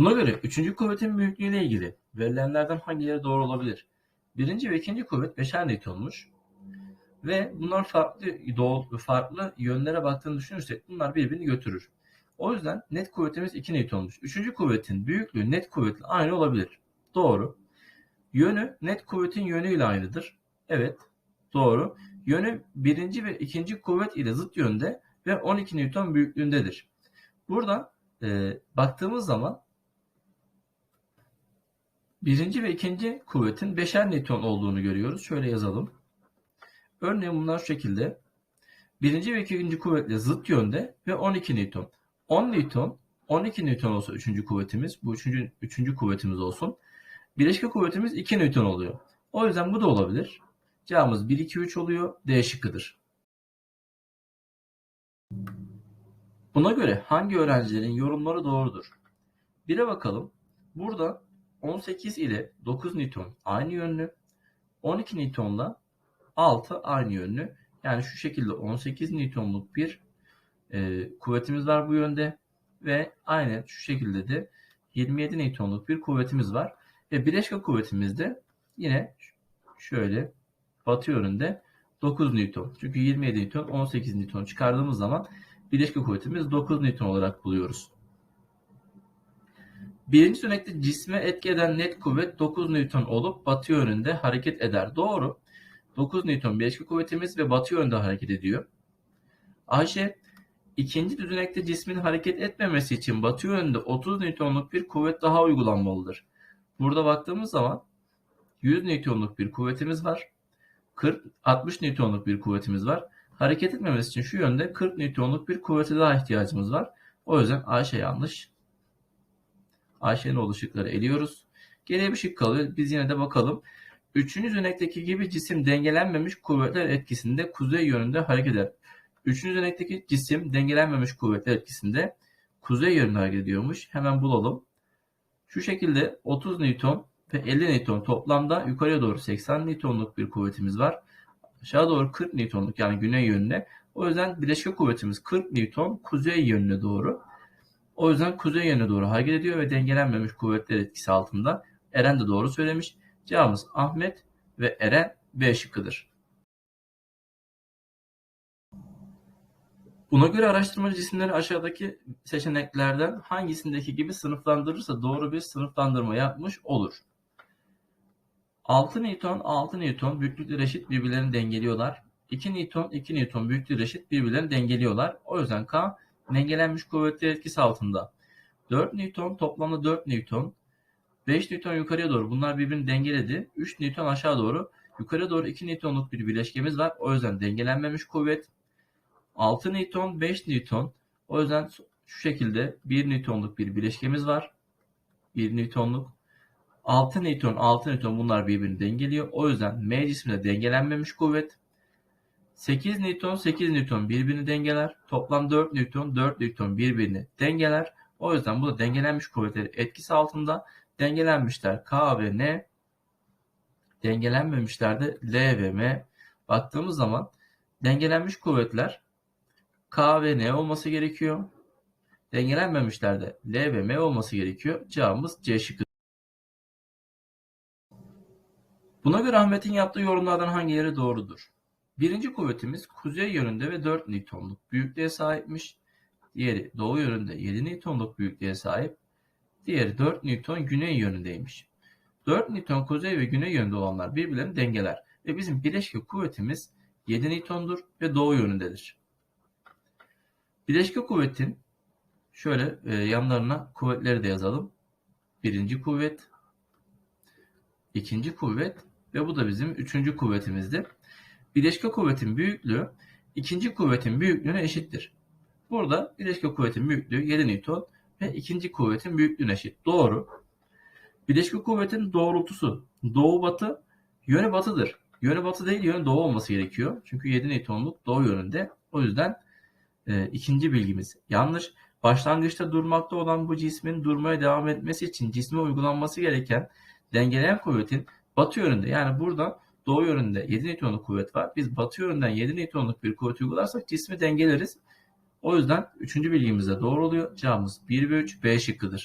Buna göre üçüncü kuvvetin büyüklüğüyle ilgili verilenlerden hangileri doğru olabilir? Birinci ve ikinci kuvvet beşer Newton'muş. Ve bunlar farklı doğu, farklı yönlere baktığını düşünürsek bunlar birbirini götürür. O yüzden net kuvvetimiz 2 Newton'muş. Üçüncü kuvvetin büyüklüğü net kuvvetle aynı olabilir. Doğru. Yönü net kuvvetin yönüyle aynıdır. Evet. Doğru. Yönü birinci ve ikinci kuvvet ile zıt yönde ve 12 Newton büyüklüğündedir. Burada e, baktığımız zaman birinci ve ikinci kuvvetin beşer Newton olduğunu görüyoruz. Şöyle yazalım. Örneğin bunlar şu şekilde. Birinci ve ikinci kuvvetle zıt yönde ve 12 Newton. 10 Newton, 12 Newton olsa üçüncü kuvvetimiz, bu üçüncü, üçüncü kuvvetimiz olsun. Bileşke kuvvetimiz 2 Newton oluyor. O yüzden bu da olabilir. Cevabımız 1, 2, 3 oluyor. D şıkkıdır. Buna göre hangi öğrencilerin yorumları doğrudur? Bire bakalım. Burada 18 ile 9 Newton aynı yönlü. 12 Newton'la 6 aynı yönlü. Yani şu şekilde 18 Newton'luk bir e, kuvvetimiz var bu yönde. Ve aynen şu şekilde de 27 Newton'luk bir kuvvetimiz var. Ve bileşke kuvvetimiz de yine şöyle batı yönünde 9 Newton. Çünkü 27 Newton 18 Newton çıkardığımız zaman bileşke kuvvetimiz 9 Newton olarak buluyoruz. Birinci örnekte cisme etki eden net kuvvet 9 Newton olup batı yönünde hareket eder. Doğru. 9 Newton bileşke kuvvetimiz ve batı yönde hareket ediyor. Ayşe ikinci düzenekte cismin hareket etmemesi için batı yönünde 30 Newton'luk bir kuvvet daha uygulanmalıdır. Burada baktığımız zaman 100 Newton'luk bir kuvvetimiz var. 40 60 Newton'luk bir kuvvetimiz var. Hareket etmemesi için şu yönde 40 Newton'luk bir kuvvete daha ihtiyacımız var. O yüzden Ayşe yanlış. Ayşe'nin oluşukları eliyoruz. Geriye bir şık kalıyor. Biz yine de bakalım. Üçüncü düzenekteki gibi cisim dengelenmemiş kuvvetler etkisinde kuzey yönünde hareket eder. Üçüncü düzenekteki cisim dengelenmemiş kuvvetler etkisinde kuzey yönünde hareket ediyormuş. Hemen bulalım. Şu şekilde 30 Newton ve 50 Newton toplamda yukarıya doğru 80 Newton'luk bir kuvvetimiz var. Aşağı doğru 40 Newton'luk yani güney yönüne. O yüzden bileşke kuvvetimiz 40 Newton kuzey yönüne doğru. O yüzden kuzey yönüne doğru hareket ediyor ve dengelenmemiş kuvvetler etkisi altında. Eren de doğru söylemiş. Cevabımız Ahmet ve Eren B şıkkıdır. Buna göre araştırmacı cisimleri aşağıdaki seçeneklerden hangisindeki gibi sınıflandırırsa doğru bir sınıflandırma yapmış olur. 6 Newton 6 Newton büyüklükleri eşit birbirlerini dengeliyorlar. 2 Newton 2 Newton büyüklükleri eşit birbirlerini dengeliyorlar. O yüzden K dengelenmiş kuvvetler etkisi altında. 4 Newton toplamda 4 Newton. 5 Newton yukarıya doğru bunlar birbirini dengeledi. 3 Newton aşağı doğru. Yukarıya doğru 2 Newton'luk bir bileşkemiz var. O yüzden dengelenmemiş kuvvet. 6 Newton 5 Newton. O yüzden şu şekilde 1 Newton'luk bir bileşkemiz var. 1 Newton'luk. 6 Newton 6 Newton bunlar birbirini dengeliyor. O yüzden M cisminde dengelenmemiş kuvvet. 8 Newton 8 Newton birbirini dengeler. Toplam 4 Newton 4 Newton birbirini dengeler. O yüzden bu da dengelenmiş kuvvetleri etkisi altında. Dengelenmişler K ve N. Dengelenmemişler de L ve M. Baktığımız zaman dengelenmiş kuvvetler K ve N olması gerekiyor. Dengelenmemişler de L ve M olması gerekiyor. Cevabımız C şıkkı. Buna göre Ahmet'in yaptığı yorumlardan hangileri doğrudur? Birinci kuvvetimiz kuzey yönünde ve 4 Newton'luk büyüklüğe sahipmiş. Diğeri doğu yönünde 7 Newton'luk büyüklüğe sahip. Diğeri 4 Newton güney yönündeymiş. 4 Newton kuzey ve güney yönünde olanlar birbirlerini dengeler. Ve bizim bileşke kuvvetimiz 7 Newton'dur ve doğu yönündedir. Bileşke kuvvetin şöyle e, yanlarına kuvvetleri de yazalım. Birinci kuvvet, ikinci kuvvet ve bu da bizim üçüncü kuvvetimizdir. Bileşke kuvvetin büyüklüğü ikinci kuvvetin büyüklüğüne eşittir. Burada bileşke kuvvetin büyüklüğü 7 Newton ve ikinci kuvvetin büyüklüğüne eşit. Doğru. Bileşke kuvvetin doğrultusu doğu batı yönü batıdır. Yönü batı değil yönü doğu olması gerekiyor. Çünkü 7 Newton'luk doğu yönünde. O yüzden e, ikinci bilgimiz yanlış. Başlangıçta durmakta olan bu cismin durmaya devam etmesi için cisme uygulanması gereken dengeleyen kuvvetin batı yönünde. Yani burada doğu yönünde 7 Newton'luk kuvvet var. Biz batı yönünden 7 Newton'luk bir kuvvet uygularsak cismi dengeleriz. O yüzden üçüncü bilgimiz de doğru oluyor. Cevabımız 1 ve 3 B şıkkıdır.